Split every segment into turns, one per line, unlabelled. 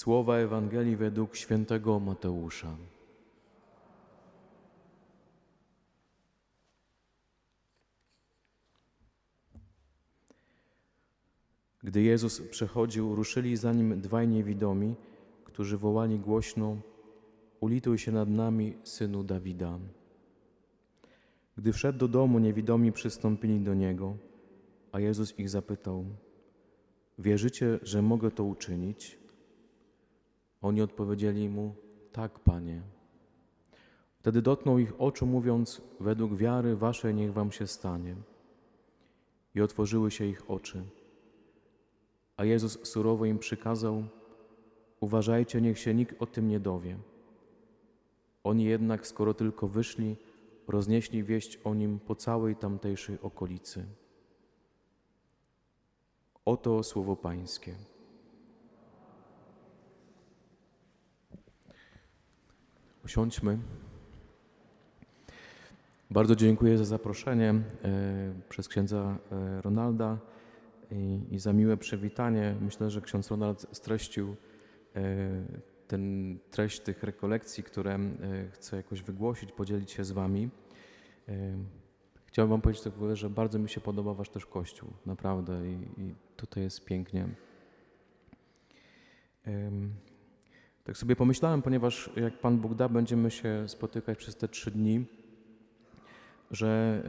Słowa Ewangelii według świętego Mateusza. Gdy Jezus przechodził, ruszyli za nim dwaj niewidomi, którzy wołali głośno: Ulituj się nad nami, synu Dawida. Gdy wszedł do domu, niewidomi przystąpili do niego, a Jezus ich zapytał: Wierzycie, że mogę to uczynić? Oni odpowiedzieli mu: Tak, panie. Wtedy dotknął ich oczu, mówiąc: Według wiary waszej niech wam się stanie. I otworzyły się ich oczy. A Jezus surowo im przykazał: Uważajcie, niech się nikt o tym nie dowie. Oni jednak, skoro tylko wyszli, roznieśli wieść o nim po całej tamtejszej okolicy. Oto słowo Pańskie. Usiądźmy. Bardzo dziękuję za zaproszenie e, przez księdza e, Ronalda i, za miłe przywitanie. Myślę, że ksiądz Ronald streścił e, ten treść tych rekolekcji, które chcę jakoś wygłosić, podzielić się z Wami. Chciałem Wam powiedzieć tylko, że bardzo mi się podoba Wasz też Kościół, naprawdę i, i tutaj jest pięknie. Tak sobie pomyślałem, ponieważ jak Pan Bóg da, będziemy się spotykać przez te trzy dni, że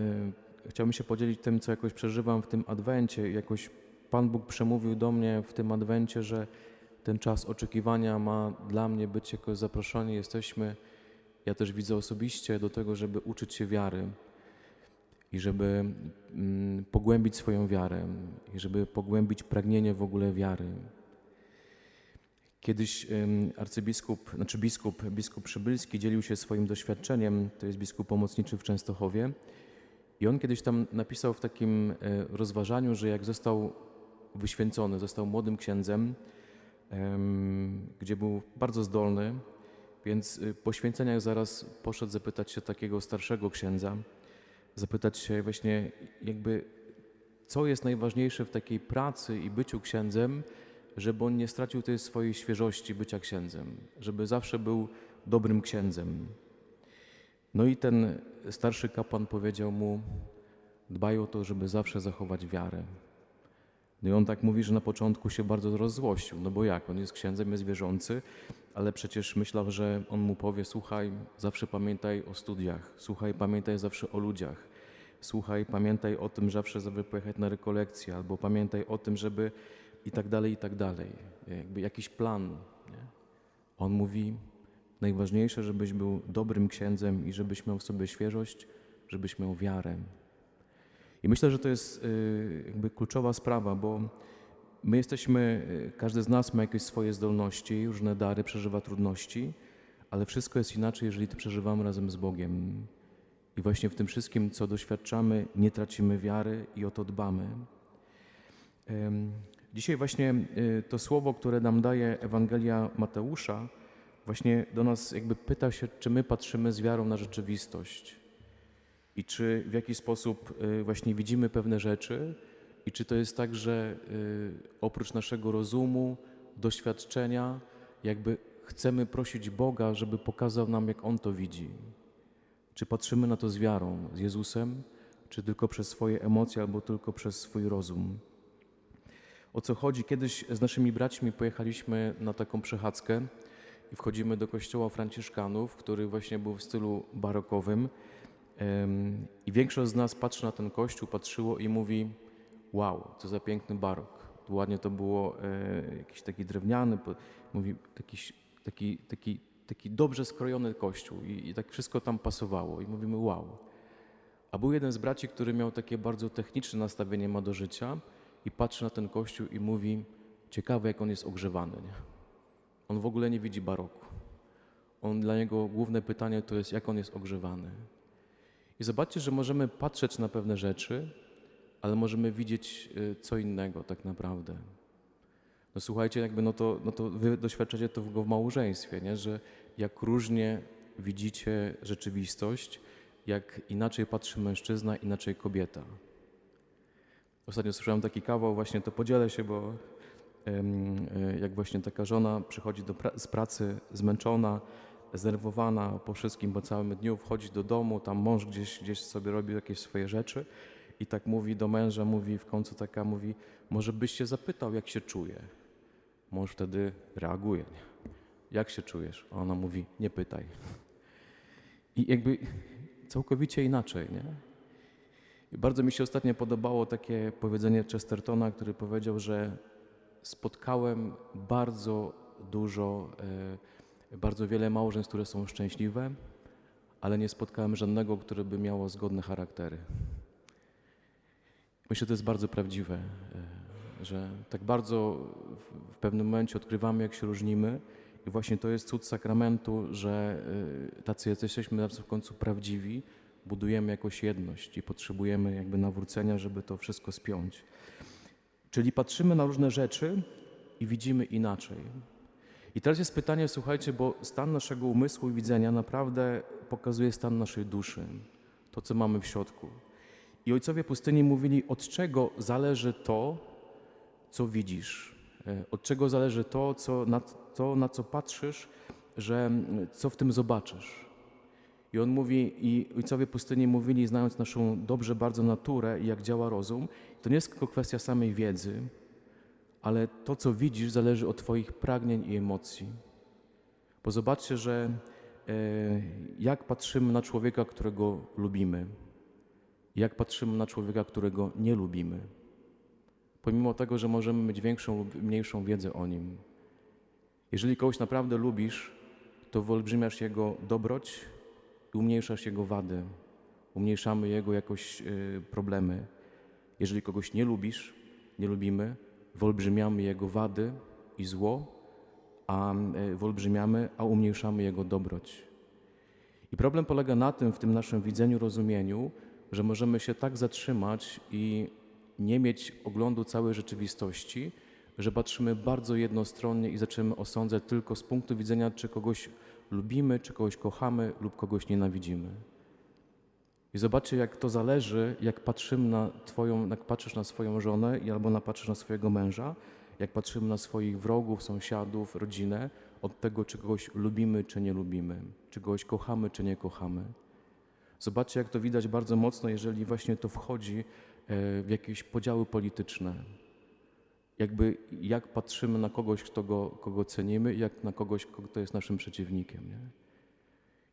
y, chciałbym się podzielić tym, co jakoś przeżywam w tym Adwencie. Jakoś Pan Bóg przemówił do mnie w tym Adwencie, że ten czas oczekiwania ma dla mnie być jako zaproszenie. Jesteśmy, ja też widzę osobiście, do tego, żeby uczyć się wiary i żeby mm, pogłębić swoją wiarę i żeby pogłębić pragnienie w ogóle wiary. Kiedyś arcybiskup, znaczy biskup, biskup Przybylski dzielił się swoim doświadczeniem, to jest biskup pomocniczy w Częstochowie i on kiedyś tam napisał w takim e, rozważaniu, że jak został wyświęcony, został młodym księdzem, em, gdzie był bardzo zdolny, więc y, po święceniach zaraz poszedł zapytać się takiego starszego księdza, zapytać się właśnie jakby, co jest najważniejsze w takiej pracy i byciu księdzem, żeby on nie stracił tej swojej świeżości bycia księdzem, żeby zawsze był dobrym księdzem. No i ten starszy kapłan powiedział mu, dbaj o to, żeby zawsze zachować wiarę. No i on tak mówi, że na początku się bardzo rozzłościł, no bo jak, on jest księdzem, jest wierzący, ale przecież myślał, że on mu powie, słuchaj, zawsze pamiętaj o studiach, słuchaj, pamiętaj zawsze o ludziach, słuchaj, pamiętaj o tym, że zawsze żeby pojechać na rekolekcję, albo pamiętaj o tym, żeby i tak dalej, i tak dalej. Jakby jakiś plan. Nie? On mówi, najważniejsze, żebyś był dobrym księdzem i żebyś miał w sobie świeżość, żebyś miał wiarę. I myślę, że to jest y, jakby kluczowa sprawa, bo my jesteśmy, y, każdy z nas ma jakieś swoje zdolności, różne dary, przeżywa trudności, ale wszystko jest inaczej, jeżeli to przeżywamy razem z Bogiem. I właśnie w tym wszystkim, co doświadczamy, nie tracimy wiary i o to dbamy. Dzisiaj właśnie y, to słowo, które nam daje Ewangelia Mateusza, właśnie do nas jakby pyta się, czy my patrzymy z wiarą na rzeczywistość i czy w jaki sposób y, właśnie widzimy pewne rzeczy i czy to jest tak, że y, oprócz naszego rozumu, doświadczenia, jakby chcemy prosić Boga, żeby pokazał nam, jak On to widzi. Czy patrzymy na to z wiarą, z Jezusem, czy tylko przez swoje emocje albo tylko przez swój rozum. O co chodzi? Kiedyś z naszymi braćmi pojechaliśmy na taką przechadzkę i wchodzimy do kościoła Franciszkanów, który właśnie był w stylu barokowym. I większość z nas patrzy na ten kościół, patrzyło i mówi: Wow, co za piękny barok. Ładnie to było e, jakiś taki drewniany, mówi, taki, taki, taki, taki dobrze skrojony kościół i, i tak wszystko tam pasowało. I mówimy: Wow. A był jeden z braci, który miał takie bardzo techniczne nastawienie ma do życia i patrzy na ten kościół i mówi: Ciekawe, jak on jest ogrzewany. Nie? On w ogóle nie widzi baroku. On, dla niego główne pytanie to jest, jak on jest ogrzewany. I zobaczcie, że możemy patrzeć na pewne rzeczy, ale możemy widzieć y, co innego tak naprawdę. No słuchajcie, jakby no to, no to wy doświadczacie w, w małżeństwie, nie? że jak różnie widzicie rzeczywistość, jak inaczej patrzy mężczyzna, inaczej kobieta. Ostatnio słyszałem taki kawał, właśnie to podzielę się, bo e, jak właśnie taka żona przychodzi do pra- z pracy zmęczona, zdenerwowana po wszystkim, po całym dniu, wchodzi do domu, tam mąż gdzieś, gdzieś sobie robi jakieś swoje rzeczy i tak mówi do męża, mówi w końcu taka, mówi, może byś się zapytał, jak się czuje. Mąż wtedy reaguje, jak się czujesz? A ona mówi, nie pytaj. I jakby całkowicie inaczej, nie? I bardzo mi się ostatnio podobało takie powiedzenie Chestertona, który powiedział, że spotkałem bardzo dużo, e, bardzo wiele małżeństw, które są szczęśliwe, ale nie spotkałem żadnego, które by miało zgodne charaktery. Myślę, że to jest bardzo prawdziwe, e, że tak bardzo w- pewnym momencie odkrywamy, jak się różnimy i właśnie to jest cud sakramentu, że e, tacy jesteśmy w końcu prawdziwi, budujemy jakąś jedność i potrzebujemy jakby nawrócenia, żeby to wszystko spiąć. Czyli patrzymy na różne rzeczy i widzimy inaczej. I teraz jest pytanie, słuchajcie, bo stan naszego umysłu i widzenia naprawdę pokazuje stan naszej duszy, to co mamy w środku. I ojcowie pustyni mówili, od czego zależy to, co widzisz, E, od czego zależy to, co, na, to na co patrzysz, że co w tym zobaczysz. I on mówi, i ojcowie pustyni mówili, znając naszą dobrze bardzo naturę i jak działa rozum, to nie jest tylko kwestia samej wiedzy, ale to, co widzisz, zależy od Twoich pragnień i emocji. Bo zobaczcie, że e, jak patrzymy na człowieka, którego lubimy, jak patrzymy na człowieka, którego nie lubimy. Pomimo tego, że możemy mieć większą lub mniejszą wiedzę o nim. Jeżeli kogoś naprawdę lubisz, to wyolbrzymiasz jego dobroć i umniejszasz jego wady. Umniejszamy jego jakoś y, problemy. Jeżeli kogoś nie lubisz, nie lubimy, wyolbrzymiamy jego wady i zło, a y, wyolbrzymiamy, a umniejszamy jego dobroć. I problem polega na tym w tym naszym widzeniu, rozumieniu, że możemy się tak zatrzymać i nie mieć oglądu całej rzeczywistości, że patrzymy bardzo jednostronnie i zaczynamy osądzać tylko z punktu widzenia, czy kogoś lubimy, czy kogoś kochamy lub kogoś nienawidzimy. I zobaczcie, jak to zależy, jak patrzymy na twoją, jak patrzysz na swoją żonę albo na patrzysz na swojego męża, jak patrzymy na swoich wrogów, sąsiadów, rodzinę, od tego, czy kogoś lubimy, czy nie lubimy, czy kogoś kochamy, czy nie kochamy. Zobaczcie, jak to widać bardzo mocno, jeżeli właśnie to wchodzi e, w jakieś podziały polityczne. Jakby jak patrzymy na kogoś, kto go, kogo cenimy, jak na kogoś, kto jest naszym przeciwnikiem. Nie?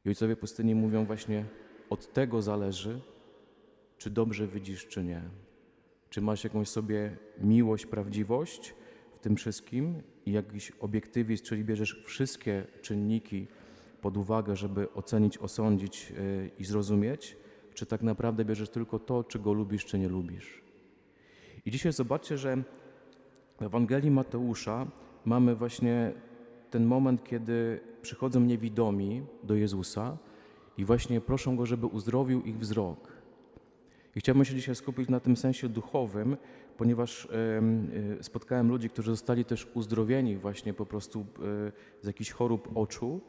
I ojcowie pustyni mówią właśnie, od tego zależy, czy dobrze widzisz, czy nie. Czy masz jakąś sobie miłość, prawdziwość w tym wszystkim i jakiś obiektywizm, czyli bierzesz wszystkie czynniki pod uwagę, żeby ocenić, osądzić yy, i zrozumieć, czy tak naprawdę bierzesz tylko to, czy go lubisz, czy nie lubisz. I dzisiaj zobaczcie, że w Ewangelii Mateusza mamy właśnie ten moment, kiedy przychodzą niewidomi do Jezusa i właśnie proszą Go, żeby uzdrowił ich wzrok. I chciałbym się dzisiaj skupić na tym sensie duchowym, ponieważ y, spotkałem ludzi, którzy zostali też uzdrowieni właśnie po prostu y, z jakichś chorób oczu,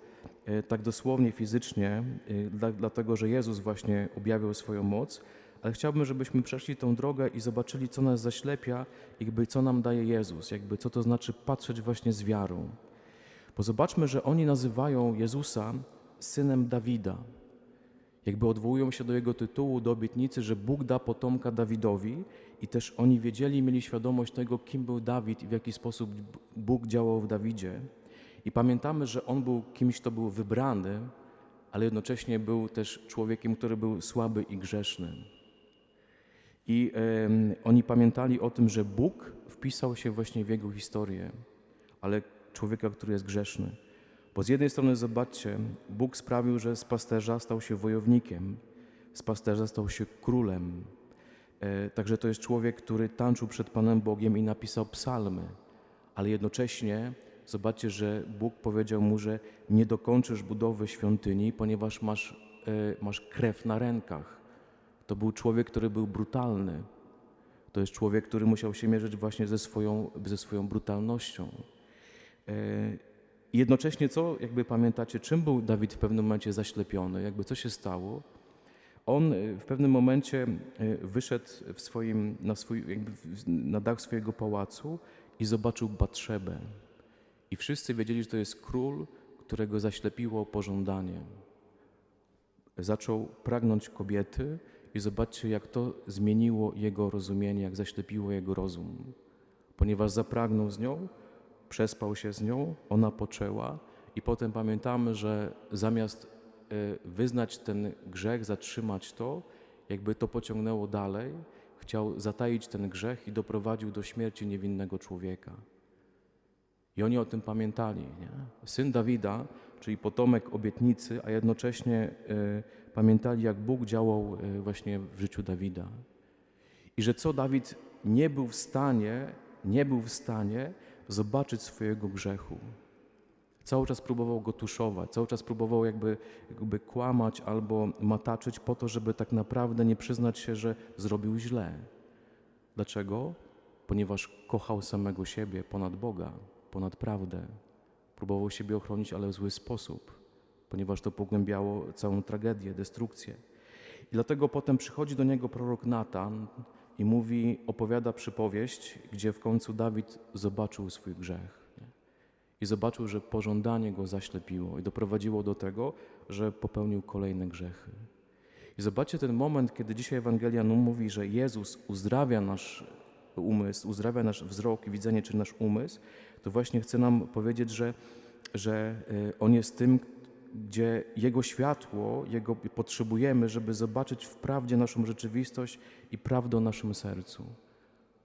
y, tak dosłownie fizycznie, dla, dlatego że Jezus właśnie objawił swoją moc, ale chciałbym, żebyśmy przeszli tą drogę i zobaczyli, co nas zaślepia, jakby co nam daje Jezus, jakby co to znaczy patrzeć właśnie z wiarą. Bo zobaczmy, że oni nazywają Jezusa synem Dawida. Jakby odwołują się do jego tytułu, do obietnicy, że Bóg da potomka Dawidowi i też oni wiedzieli, mieli świadomość tego, kim był Dawid i w jaki sposób Bóg działał w Dawidzie. I pamiętamy, że on był kimś, kto był wybrany, ale jednocześnie był też człowiekiem, który był słaby i grzeszny. I oni pamiętali o tym, że Bóg wpisał się właśnie w jego historię, ale człowieka, który jest grzeszny. Bo z jednej strony zobaczcie, Bóg sprawił, że z pasterza stał się wojownikiem, z pasterza stał się królem. E, także to jest człowiek, który tańczył przed Panem Bogiem i napisał psalmy, ale jednocześnie zobaczcie, że Bóg powiedział mu, że nie dokończysz budowy świątyni, ponieważ masz, e, masz krew na rękach. To był człowiek, który był brutalny. To jest człowiek, który musiał się mierzyć właśnie ze swoją, ze swoją brutalnością. E, I jednocześnie co, jakby pamiętacie, czym był Dawid w pewnym momencie zaślepiony, jakby co się stało? On e, w pewnym momencie e, wyszedł w swoim, na, swój, na dach swojego pałacu i zobaczył Batrzebę. I wszyscy wiedzieli, że to jest król, którego zaślepiło pożądanie. Zaczął pragnąć kobiety i zobaczcie, jak to zmieniło jego rozumienie, jak zaślepiło jego rozum. Ponieważ zapragnął z nią, przespał się z nią, ona poczęła i potem pamiętamy, że zamiast e, wyznać ten grzech, zatrzymać to, jakby to pociągnęło dalej, chciał zataić ten grzech i doprowadził do śmierci niewinnego człowieka. I oni o tym pamiętali. Nie? Syn Dawida, czyli potomek obietnicy, a jednocześnie e, pamiętali, jak Bóg działał e, właśnie w życiu Dawida. I że co Dawid nie był w stanie, nie był w stanie zobaczyć swojego grzechu. Cały czas próbował go tuszować, cały czas próbował jakby, jakby kłamać albo mataczyć po to, żeby tak naprawdę nie przyznać się, że zrobił źle. Dlaczego? Ponieważ kochał samego siebie ponad Boga, ponad prawdę. Próbował siebie ochronić, ale w zły sposób, ponieważ to pogłębiało całą tragedię, destrukcję. I dlatego potem przychodzi do niego prorok Natan i mówi, opowiada przypowieść, gdzie w końcu Dawid zobaczył swój grzech. I zobaczył, że pożądanie go zaślepiło i doprowadziło do tego, że popełnił kolejne grzechy. I zobaczcie ten moment, kiedy dzisiaj Ewangelia nam mówi, że Jezus uzdrawia nasz umysł, uzdrawia nasz wzrok widzenie, czy nasz umysł, to właśnie chce nam powiedzieć, że, że e, On jest tym, gdzie Jego światło, Jego potrzebujemy, żeby zobaczyć w prawdzie naszą rzeczywistość i prawdę o naszym sercu.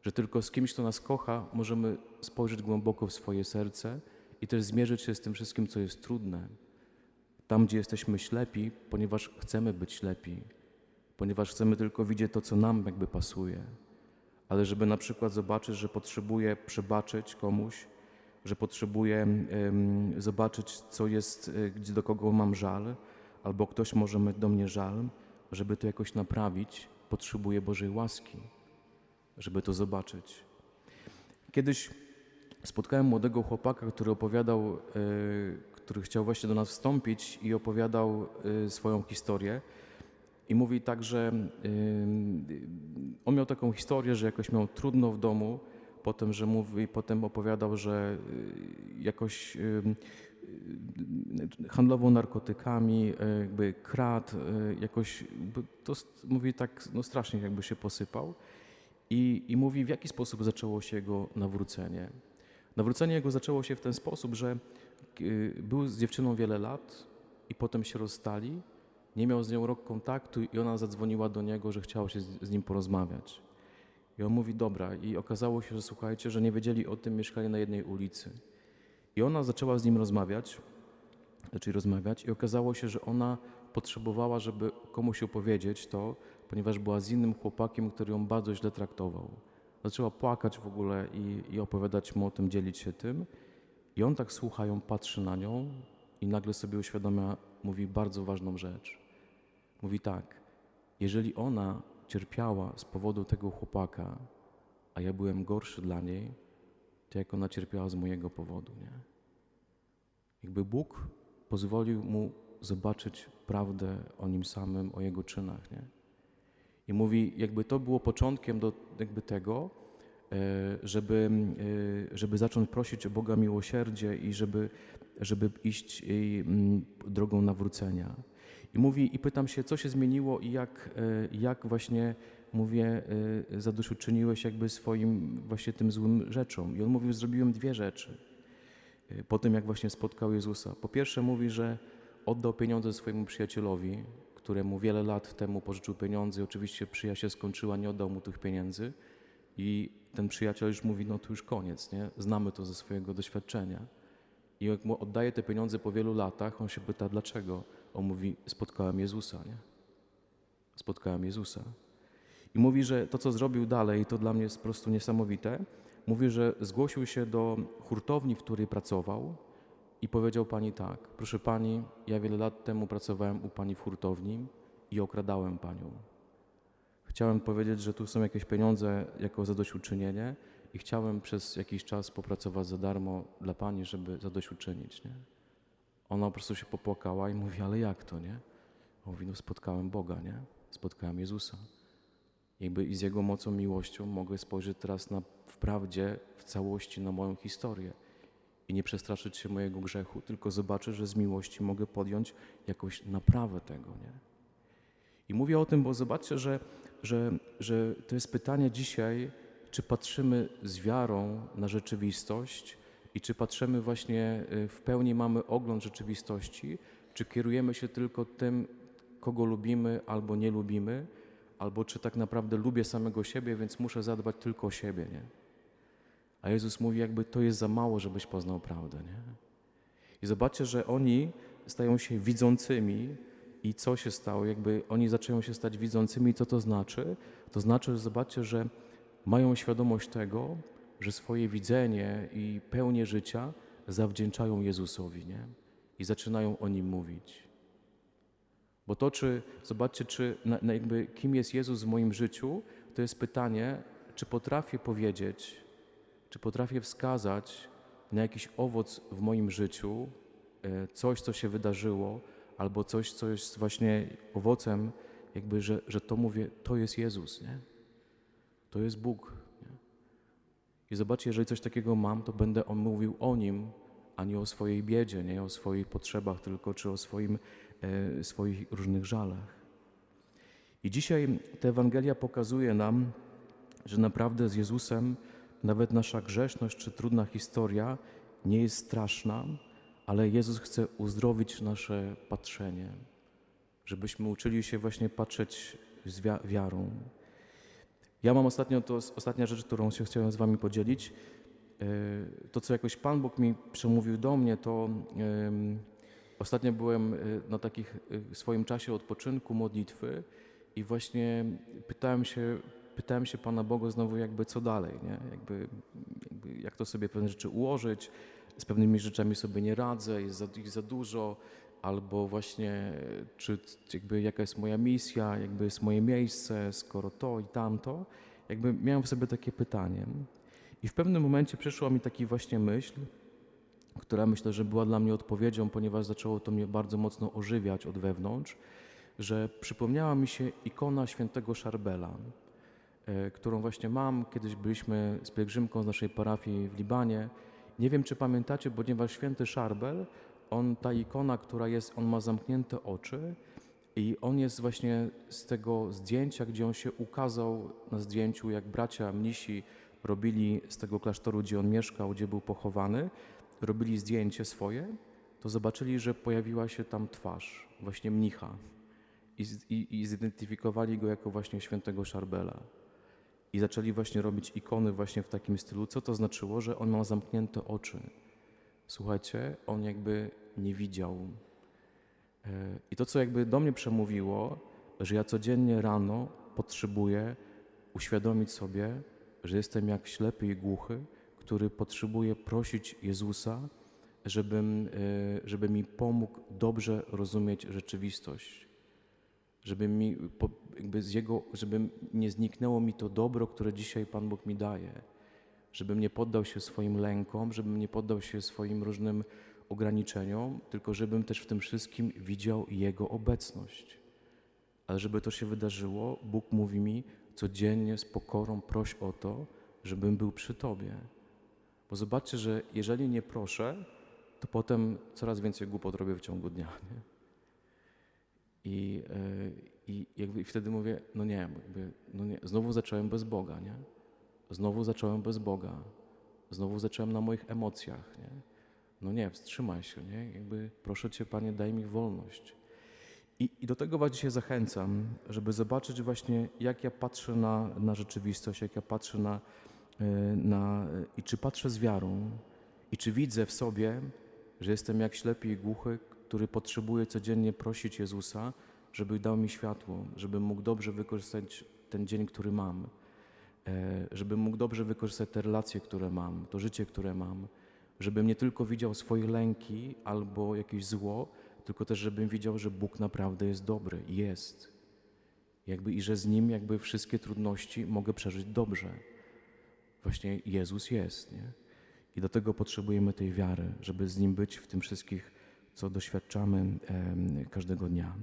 Że tylko z kimś, kto nas kocha, możemy spojrzeć głęboko w swoje serce i też zmierzyć się z tym wszystkim, co jest trudne. Tam, gdzie jesteśmy ślepi, ponieważ chcemy być ślepi, ponieważ chcemy tylko widzieć to, co nam jakby pasuje. Ale żeby na przykład zobaczyć, że potrzebuję przebaczyć komuś, że potrzebuję zobaczyć, co jest, gdzie do kogo mam żal, albo ktoś może mieć do mnie żal, żeby to jakoś naprawić, potrzebuję Bożej łaski, żeby to zobaczyć. Kiedyś spotkałem młodego chłopaka, który opowiadał, e, który chciał właśnie do nas wstąpić i opowiadał e, swoją historię. I mówi tak, że on miał taką historię, że jakoś miał trudno w domu, potem, że mówi, potem opowiadał, że y, jakoś y, handlował narkotykami, y, jakby kradł, y, jakoś, to mówi tak, no strasznie jakby się posypał. I, I mówi, w jaki sposób zaczęło się jego nawrócenie. Nawrócenie jego zaczęło się w ten sposób, że y, był z dziewczyną wiele lat i potem się rozstali. Nie miał z nią rok kontaktu i ona zadzwoniła do niego, że chciała się z, nim porozmawiać. I on mówi, dobra. I okazało się, że słuchajcie, że nie wiedzieli o tym, mieszkali na jednej ulicy. I ona zaczęła z nim rozmawiać, znaczy rozmawiać i okazało się, że ona potrzebowała, żeby komuś opowiedzieć to, ponieważ była z innym chłopakiem, który ją bardzo źle traktował. Zaczęła płakać w ogóle i, i opowiadać mu o tym, dzielić się tym. I on tak słucha ją, patrzy na nią i nagle sobie uświadamia, mówi bardzo ważną rzecz. Mówi tak, jeżeli ona cierpiała z powodu tego chłopaka, a ja byłem gorszy dla niej, to jak ona cierpiała z mojego powodu, nie? Jakby Bóg pozwolił mu zobaczyć prawdę o nim samym, o jego czynach, nie? I mówi, jakby to było początkiem do jakby tego, e, żeby, e, żeby zacząć prosić o Boga miłosierdzie i żeby, żeby iść e, m, drogą nawrócenia. I mówi, i pytam się, co się zmieniło i jak, e, jak właśnie, mówię, e, zadośćuczyniłeś jakby swoim właśnie tym złym rzeczom. I on mówił, zrobiłem dwie rzeczy e, po tym, jak właśnie spotkał Jezusa. Po pierwsze mówi, że oddał pieniądze swojemu przyjacielowi, któremu wiele lat temu pożyczył pieniądze oczywiście przyjaźń skończyła, nie oddał mu tych pieniędzy i ten przyjaciel już mówi, no to już koniec, nie? Znamy to ze swojego doświadczenia. I jak mu oddaje te pieniądze po wielu latach, on się pyta, dlaczego? On mówi, spotkałem Jezusa, nie? Spotkałem Jezusa. I mówi, że to, co zrobił dalej, to dla mnie jest po prostu niesamowite. Mówi, że zgłosił się do hurtowni, w której pracował i powiedział pani tak: Proszę pani, ja wiele lat temu pracowałem u pani w hurtowni i okradałem panią. Chciałem powiedzieć, że tu są jakieś pieniądze jako zadośćuczynienie i chciałem przez jakiś czas popracować za darmo dla pani, żeby zadośćuczynić. Nie? Ona po prostu się popłakała i mówi: Ale jak to, nie? Mówi: No, spotkałem Boga, nie? Spotkałem Jezusa. Jakby i z Jego mocą, miłością mogę spojrzeć teraz na, wprawdzie w całości na moją historię i nie przestraszyć się mojego grzechu, tylko zobaczę, że z miłości mogę podjąć jakąś naprawę tego, nie? I mówię o tym, bo zobaczcie, że, że, że to jest pytanie dzisiaj, czy patrzymy z wiarą na rzeczywistość i czy patrzymy właśnie y, w pełni mamy ogląd rzeczywistości, czy kierujemy się tylko tym, kogo lubimy albo nie lubimy, albo czy tak naprawdę lubię samego siebie, więc muszę zadbać tylko o siebie, nie? A Jezus mówi, jakby to jest za mało, żebyś poznał prawdę, nie? I zobaczcie, że oni stają się widzącymi i co się stało? Jakby oni zaczęły się stać widzącymi, co to znaczy? To znaczy, że zobaczcie, że mają świadomość tego, że swoje widzenie i pełnię życia zawdzięczają Jezusowi, nie? I zaczynają o Nim mówić. Bo to, czy, zobaczcie, czy na, na jakby kim jest Jezus w moim życiu, to jest pytanie, czy potrafię powiedzieć, czy potrafię wskazać na jakiś owoc w moim życiu, e, coś, co się wydarzyło, albo coś, co jest właśnie owocem, jakby, że, że to mówię, to jest Jezus, nie? To jest Bóg. I zobaczcie, jeżeli coś takiego mam, to będę on mówił o Nim, a nie o swojej biedzie, nie o swoich potrzebach tylko, czy o swoim, e, swoich różnych żalach. I dzisiaj ta Ewangelia pokazuje nam, że naprawdę z Jezusem nawet nasza grzeszność czy trudna historia nie jest straszna, ale Jezus chce uzdrowić nasze patrzenie, żebyśmy uczyli się właśnie patrzeć z wi- wiarą. Ja mam ostatnio, to ostatnia rzecz, którą się chciałem z Wami podzielić. E, To, co jakoś Pan Bóg mi przemówił do mnie, to ostatnio byłem e, na takich e, swoim czasie odpoczynku, modlitwy i właśnie pytałem się, pytałem się Pana Boga znowu jakby co dalej, nie? Jakby, jakby jak to sobie pewne rzeczy ułożyć, z pewnymi rzeczami sobie nie radzę, jest za, ich za dużo, albo właśnie czy jakby jaka jest moja misja, jakby jest moje miejsce, skoro to i tamto. Jakby miałem w sobie takie pytanie. I w pewnym momencie przyszła mi taki właśnie myśl, która myślę, że była dla mnie odpowiedzią, ponieważ zaczęło to mnie bardzo mocno ożywiać od wewnątrz, że przypomniała mi się ikona świętego Szarbela, e, którą właśnie mam. Kiedyś byliśmy z pielgrzymką z naszej parafii w Libanie. Nie wiem, czy pamiętacie, ponieważ święty Szarbel, on, ta ikona, która jest, on ma zamknięte oczy i on jest właśnie z tego zdjęcia, gdzie on się ukazał na zdjęciu, jak bracia mnisi robili z tego klasztoru, gdzie on mieszkał, gdzie był pochowany, robili zdjęcie swoje, to zobaczyli, że pojawiła się tam twarz właśnie mnicha i, i, i zidentyfikowali go jako właśnie świętego Szarbela. I zaczęli właśnie robić ikony właśnie w takim stylu. Co to znaczyło? Że on ma zamknięte oczy. Słuchajcie, on jakby nie widział. E, I to, co jakby do mnie przemówiło, że ja codziennie rano potrzebuję uświadomić sobie, że jestem jak ślepy i głuchy, który potrzebuje prosić Jezusa, żebym, e, żeby mi pomógł dobrze rozumieć rzeczywistość. Żeby mi, jakby z Jego, żeby nie zniknęło mi to dobro, które dzisiaj Pan Bóg mi daje. Żebym nie poddał się swoim lękom, żebym nie poddał się swoim różnym ograniczeniom, tylko żebym też w tym wszystkim widział Jego obecność. Ale żeby to się wydarzyło, Bóg mówi mi codziennie z pokorą proś o to, żebym był przy Tobie. Bo zobaczcie, że jeżeli nie proszę, to potem coraz więcej głupot robię w ciągu dnia. Nie? I, e, i jakby i wtedy mówię, no nie, jakby, no nie, znowu zacząłem bez Boga, nie? Znowu zacząłem bez Boga. Znowu zacząłem na moich emocjach, nie? No nie, wstrzymaj się, nie? Jakby proszę Cię, Panie, daj mi wolność. I, I do tego Was dzisiaj zachęcam, żeby zobaczyć właśnie, jak ja patrzę na, na rzeczywistość, jak ja patrzę na, e, na... i czy patrzę z wiarą, i czy widzę w sobie, że jestem jak ślepy i głuchy, który potrzebuje codziennie prosić Jezusa, żeby dał mi światło, żebym mógł dobrze wykorzystać ten dzień, który mam, e, żebym mógł dobrze wykorzystać te relacje, które mam, to życie, które mam, żebym nie tylko widział swoje lęki albo jakieś zło, tylko też żebym widział, że Bóg naprawdę jest dobry, jest. Jakby i że z Nim jakby wszystkie trudności mogę przeżyć dobrze. Właśnie Jezus jest, nie? I do tego potrzebujemy tej wiary, żeby z Nim być w tym wszystkich, co doświadczamy em, każdego dnia.